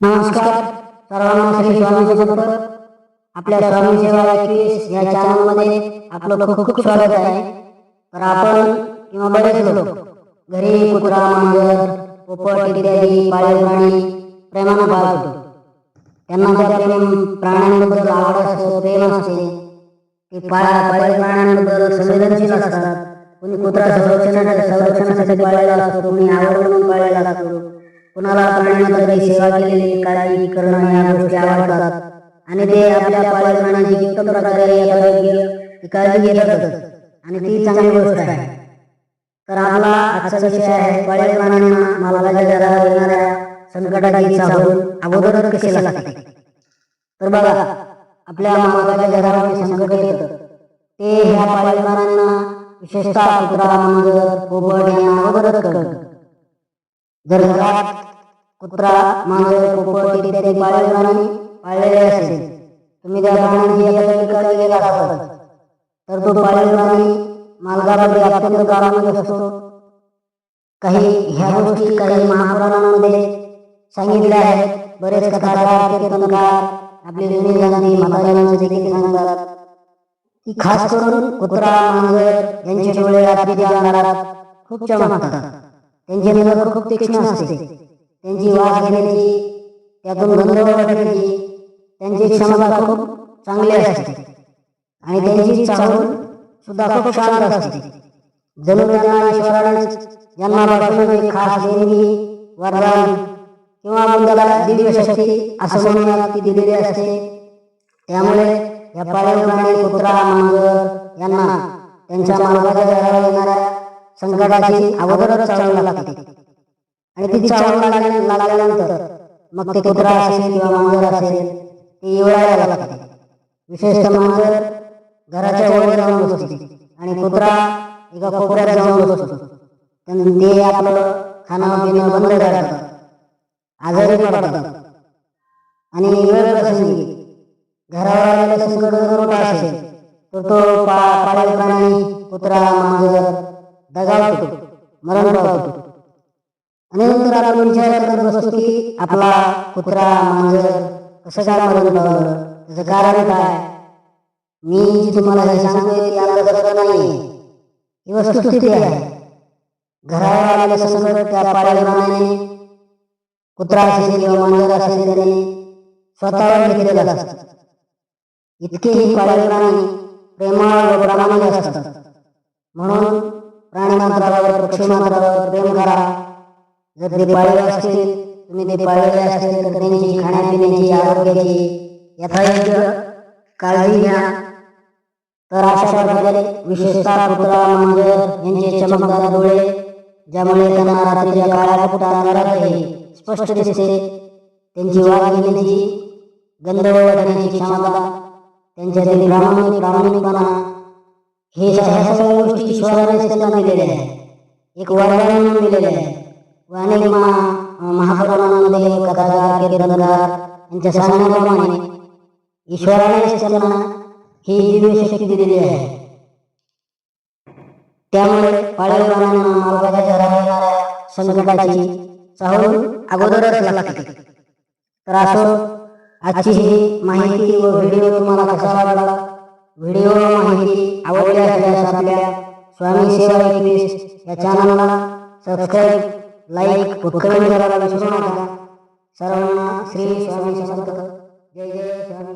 नमस्कार. सर्वांना श्री स्वामी समर्थ आपल्या स्वामी सेवा एकवीस या चॅनलमध्ये आपलं खूप खूप स्वागत आहे. तर आपण किंवा बरेच लोक घरी कुत्रा मांजर पोपट इत्यादी पाळीव प्राणी प्रेमानं पाळतो त्यांना त्या प्रेम प्राण्यांबद्दल आवड असते प्रेम असते ते पाळीव प्राण्यांबद्दल संवेदनशील असतात. कोणी कुत्रा संरक्षणासाठी संरक्षणासाठी पाळलेला असतो कोणी आवड म्हणून पाळायला लागतो कुणाला सेवा केलेली काळजी करणं या गोष्टी आवडतात. आणि ते आपल्या पाळीव उत्तम प्रकारे काळजी घेतातच आणि ती चांगली गोष्ट आहे. तर आपला आजचा विषय आहे पाळीव प्राण्यांना मालकाच्या येणाऱ्या संकटाची चाहूल अगोदरच कशी लागते? तर बघा आपल्या मालाच्या घरावर संकट येतं. ते ह्या पाळीव प्राण्यांना विशेषतः कुत्रा मांजर कोबड यांना अगोदरच कळतं जर घरात कुत्रा मांजर पोपट इत्यादी पाळीव प्राणी पाळलेले असेल. तुम्ही त्या प्राण्यांची यथायोग्य काळजी गेला असाल. तर तो पाळीव प्राणी मालकामध्ये अत्यंत कामामध्ये असतो. काही ह्या गोष्टी काही महापुराणांमध्ये सांगितल्या आहेत. बरेच कथाकार कीर्तनकार आपले जुनी जाणते म्हातारे देखील सांगतात. की खास करून कुत्रा मांजर यांचे डोळे रात्री अंधारात खूप चमकतात. त्यांची नजर खूप तीक्ष्ण असते. त्यांची वास घेण्याची त्यातून गंध ओळखण्याची त्यांची क्षमता खूप चांगली असते. आणि त्यांची चाहूल सुद्धा खूप शांत असते. जणू त्यांना ईश्वरानेच जन्मापासून एक खास देणगी वरदान किंवा आपण दिव्य शक्ती असं म्हणूया ती दिलेली असते. त्यामुळे या पाळीव प्राणी कुत्रा मांजर यांना त्यांच्या मालकाच्या घरावर येणाऱ्या संकटाची अगोदरच चालू लागते. आणि ती चालू लागल्या लागल्यानंतर मग ते कुत्रा असेल किंवा मांजर असेल ते येवळायला लागते. विशेषतः मांजर घराच्या वर जाऊन बसते आणि कुत्रा एका कोपऱ्यात जाऊन बसतो. त्यानं ते आपलं खाणं पिणं बंद करतात. आजारी पडतात. आणि वेळ प्रसंगी घरावर आलेला संकट जर मोठं असेल तर तो पाळीव प्राणी कुत्रा मांजर दगावतो मरण पावतो. आणि नंतर आपण विचार करत बसतो की आपला कुत्रा मांजर कसं काय मरण पावलं त्याचं कारण काय मी जी तुम्हाला हे सांगतोय ती अंधश्रद्धा नाही ही वस्तुस्थिती आहे घरावर आलेलं संकट त्या पाळीव कुत्रा असेल किंवा मांजर असेल त्याने स्वतःवर घेतलेलं असतं इतकेही पाळीव प्राणी प्रेमाळ व प्रामाणिक असतात म्हणून प्राणी मात्रावर पक्षी मात्रावर प्रेम करा जर ते असतील तुम्ही ते असतील तर त्यांची खाण्यापिण्याची आरोग्याची यथायोग्य काळजी घ्या. तर अशा प्रकारे विशेषतः कुत्रा मांजर यांचे चमकदार डोळे ज्यामुळे त्यांना रात्रीच्या काळात कुठं अंधारातही स्पष्ट दिसते. त्यांची वागण्याची गंधर्व गंध क्षमता त्यांच्यातील प्रामाणिक प्रामाणिकपणा हे ह्या सगळ्या गोष्टी ईश्वरानेच त्यांना दिलेल्या आहेत. एक वरदान म्हणून दिलेले आहे व अनेक कथाकार कीर्तनकार यांच्या सांगण्याप्रमाणे त्यांना ही दिव्य शक्ती दिलेली आहे. त्यामुळे पाळीव प्राण्यांना मालकाच्या संकटाची चाहूल अगोदरच लागते. तर असो आजची ही माहिती व व्हिडिओ तुम्हाला कसा वाटला? व्हिडिओ माहिती आवडली असल्यास आपल्या स्वामी सेवा या चॅनलला सबस्क्राईब లైక్ పుక్కల సర్వణ శ్రీ స్వామి సమర్థ జయ జయ స్వామి